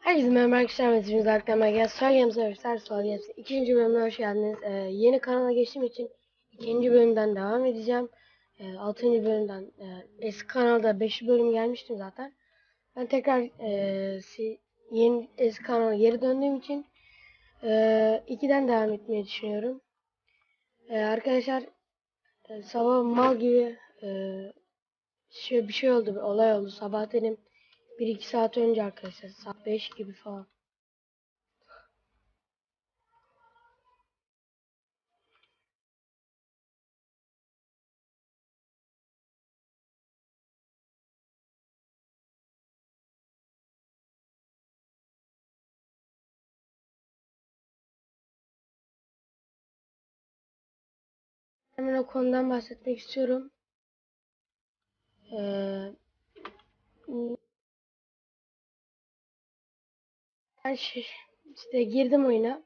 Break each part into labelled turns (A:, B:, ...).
A: Herkese merhaba arkadaşlar. Zark'tan gel. Star Games Arkadaşlar Games ikinci bölümüne hoş geldiniz. Ee, yeni kanala geçtiğim için ikinci bölümden devam edeceğim. Ee, altıncı bölümden e, eski kanalda 5 bölüm gelmiştim zaten. Ben tekrar e, si, yeni eski kanala geri döndüğüm için e, 2'den devam etmeyi düşünüyorum. E, arkadaşlar e, sabah mal gibi e, şey, bir şey oldu, bir olay oldu. Sabah dedim 1-2 saat önce arkadaşlar. Saat 5 gibi falan. Hemen o konudan bahsetmek istiyorum. Ee, ben şey, işte girdim oyuna.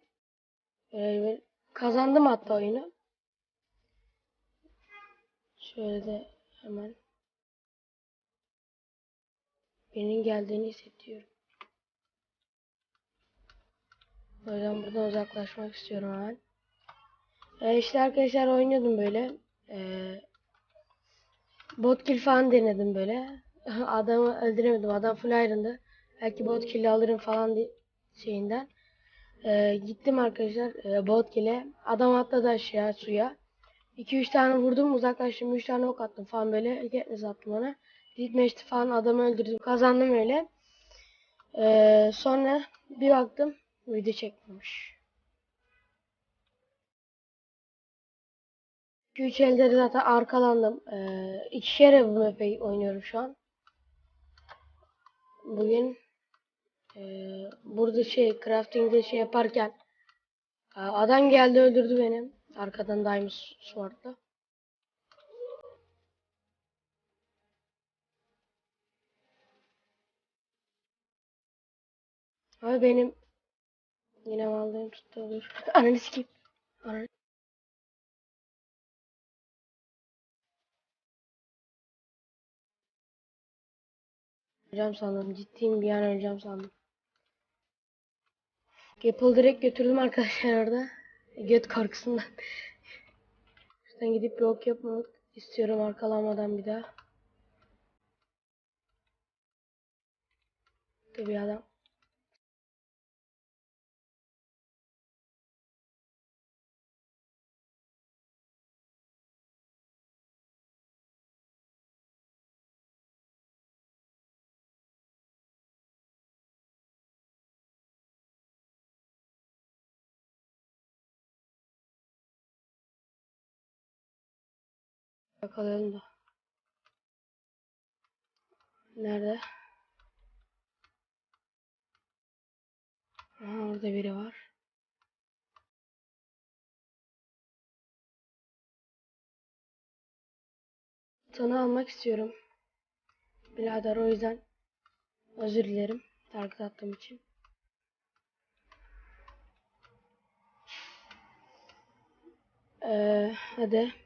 A: Ee, kazandım hatta oyunu. Şöyle de hemen benim geldiğini hissediyorum. O yüzden buradan uzaklaşmak istiyorum hemen. Ee, işte arkadaşlar oynuyordum böyle. Ee, bot kill falan denedim böyle. Adamı öldüremedim. Adam full iron'dı. Belki bot kill'i alırım falan şeyinden. Ee, gittim arkadaşlar e, bot kill'e. Adam atladı aşağı suya. 2-3 tane vurdum uzaklaştım 3 tane ok attım falan böyle. Katniss attım ona. Gitmeşti falan adamı öldürdüm. Kazandım öyle. Ee, sonra bir baktım video çekmemiş. 2-3 elde de zaten arkalandım. Ee, iki kere bu map'i oynuyorum şu an. Bugün ee, burada şey crafting'de şey yaparken ee, adam geldi öldürdü beni. Arkadan Diamond Sword'la. Abi benim yine mallığım tuttu olur. Ananı sikeyim. Ananı. Öleceğim sandım. Ciddiyim bir an öleceğim sandım. Apple direkt götürdüm arkadaşlar orada. Göt korkusundan. Şuradan gidip bir ok yapmak istiyorum arkalanmadan bir daha. Tabii adam. Bakalım da. Nerede? Aha, orada biri var. Sana almak istiyorum. Birader o yüzden özür dilerim. Target attığım için. Ee, hadi.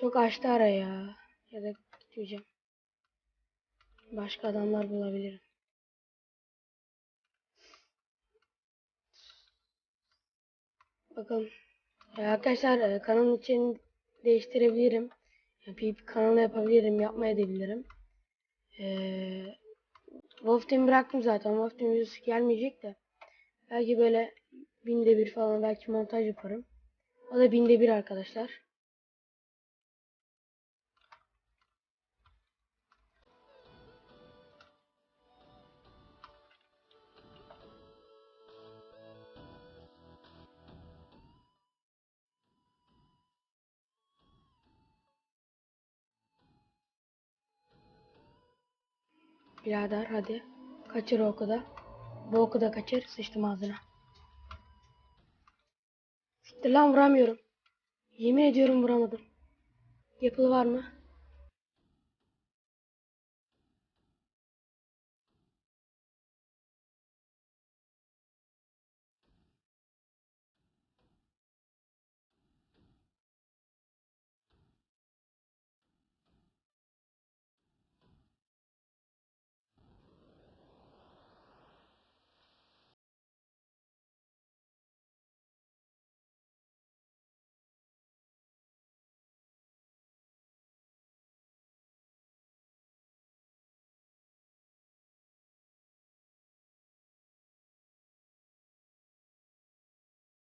A: Çok açtı ara ya. Ya da gitmeyeceğim. Başka adamlar bulabilirim. Bakın. Ee, arkadaşlar e, kanalın için değiştirebilirim. Yani PvP kanalı yapabilirim. Yapmaya edebilirim. Ee, Wolf Team bıraktım zaten. Wolf Team videosu gelmeyecek de. Belki böyle binde bir falan belki montaj yaparım. O da binde bir arkadaşlar. Birader hadi. Kaçır o oku da. Bu oku da kaçır. Sıçtım ağzına. Siktir lan vuramıyorum. Yemin ediyorum vuramadım. Yapılı var mı?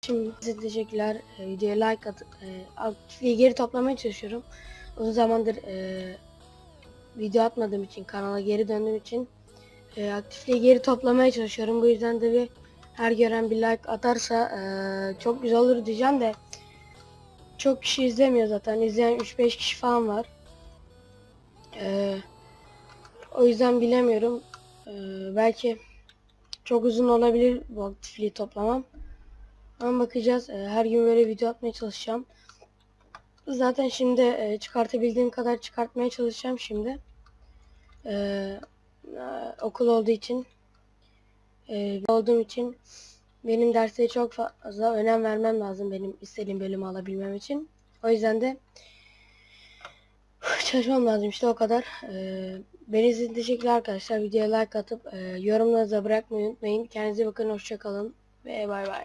A: İçin size teşekkürler. E, videoya like at, e, aktifliği geri toplamaya çalışıyorum. Uzun zamandır e, video atmadığım için, kanala geri döndüğüm için e, aktifliği geri toplamaya çalışıyorum. Bu yüzden de bir her gören bir like atarsa e, çok güzel olur diyeceğim de çok kişi izlemiyor zaten. İzleyen 3-5 kişi falan var. E, o yüzden bilemiyorum. E, belki çok uzun olabilir bu aktifliği toplamam. Ama bakacağız. E, her gün böyle video atmaya çalışacağım. Zaten şimdi e, çıkartabildiğim kadar çıkartmaya çalışacağım şimdi. E, e, okul olduğu için e, olduğum için benim derslere çok fazla önem vermem lazım benim istediğim bölümü alabilmem için. O yüzden de çalışmam lazım işte o kadar. E, beni izlediğiniz teşekkürler arkadaşlar. Videoya like atıp e, yorumlarınızı bırakmayı unutmayın. Kendinize bakın. Hoşçakalın. Ve bay bay.